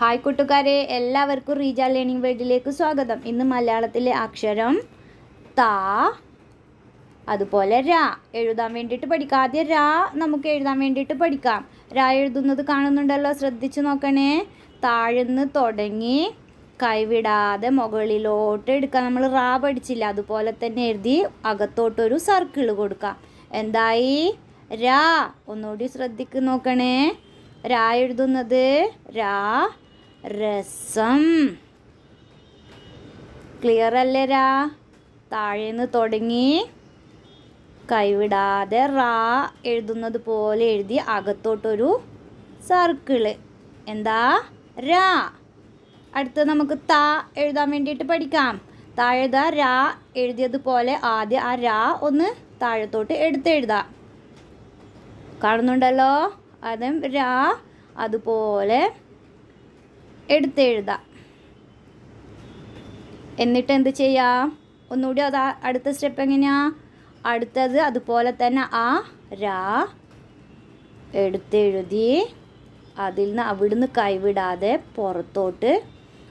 Hi കൂട്ടുകാരെ. എല്ലാവർക്കും Reeja learning വേൾഡിലേക്ക് സ്വാഗതം. ഇന്ന് മലയാളത്തിലെ അക്ഷരം താ അതുപോലെ രാ. എഴുതാൻ വേണ്ടിയിട്ട് പഠിക്കാം. ആദ്യം രാ നമുക്ക് എഴുതാൻ വേണ്ടിയിട്ട് പഠിക്കാം. രാ എഴുതുന്നത് കാണുന്നുണ്ടല്ലോ. ശ്രദ്ധിച്ചു നോക്കണേ. താഴ്ന്ന് തുടങ്ങി കൈവിടാതെ മുകളിലോട്ട് എടുക്കാം നമ്മൾ റാ പഠിച്ചില്ല. അതുപോലെ തന്നെ എഴുതി അകത്തോട്ടൊരു സർക്കിൾ കൊടുക്കാം. എന്തായി? രാ. ഒന്നുകൂടി ശ്രദ്ധിക്ക് നോക്കണേ. രാ എഴുതുന്നത് രാ. രസം. ക്ലിയർ അല്ലേ രാ? താഴേന്ന് തുടങ്ങി. കൈവിടാതെ റാ എഴുതുന്നത് പോലെ എഴുതി അകത്തോട്ടൊരു സർക്കിൾ എന്താ? രാ. അടുത്ത് നമുക്ക് താ എഴുതാൻ വേണ്ടിയിട്ട് പഠിക്കാം. താഴെതാ രാ എഴുതിയതുപോലെ ആദ്യം ആ രാ ഒന്ന് താഴത്തോട്ട് എടുത്തെഴുതാം കാണുന്നുണ്ടല്ലോ? അതും രാ അതുപോലെ എടുത്തെഴുതാം എന്നിട്ട് എന്ത് ചെയ്യാം? ഒന്നുകൂടി അത് അടുത്ത സ്റ്റെപ്പ് എങ്ങനെയാ? അടുത്തത് അതുപോലെ തന്നെ ആ രാ എടുത്തെഴുതി അതിൽ നിന്ന് അവിടുന്ന് കൈവിടാതെ പുറത്തോട്ട്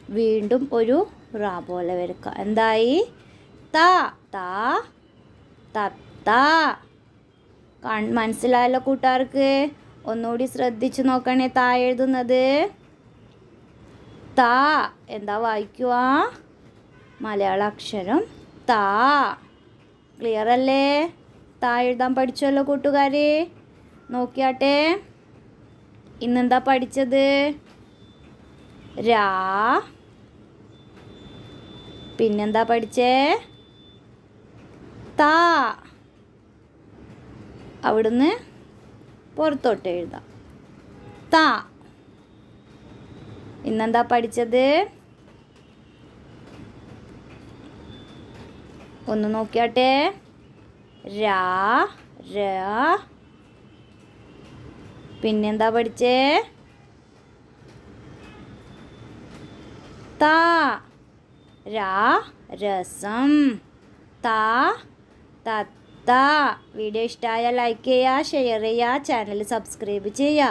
വീണ്ടും ഒരു റാ പോലെ വരക്കുക. എന്തായി? ത ത തത്ത മനസ്സിലായല്ലോ കൂട്ടുകാർക്ക്? ഒന്നുകൂടി ശ്രദ്ധിച്ചു നോക്കണേ താ എഴുതുന്നത്. താ. എന്താ വായിക്കുക മലയാള അക്ഷരം താ. ക്ലിയർ അല്ലേ? താ എഴുതാൻ പഠിച്ചല്ലോ കൂട്ടുകാരെ. നോക്കിയാട്ടെ. ഇന്നെന്താ പഠിച്ചത്? രാ. പിന്നെന്താ പഠിച്ചേ? താ. അവിടുന്ന് പുറത്തോട്ട് എഴുതാം. താ. ഇന്നെന്താ പഠിച്ചത്? ഒന്ന് നോക്കിയാട്ടെ. രാ ര പിന്നെന്താ പഠിച്ചേ? താ രാ രസം. താ തത്ത. വീഡിയോ ഇഷ്ടമായ ലൈക്ക് ചെയ്യുക ഷെയർ ചെയ്യുക ചാനൽ സബ്സ്ക്രൈബ് ചെയ്യുക.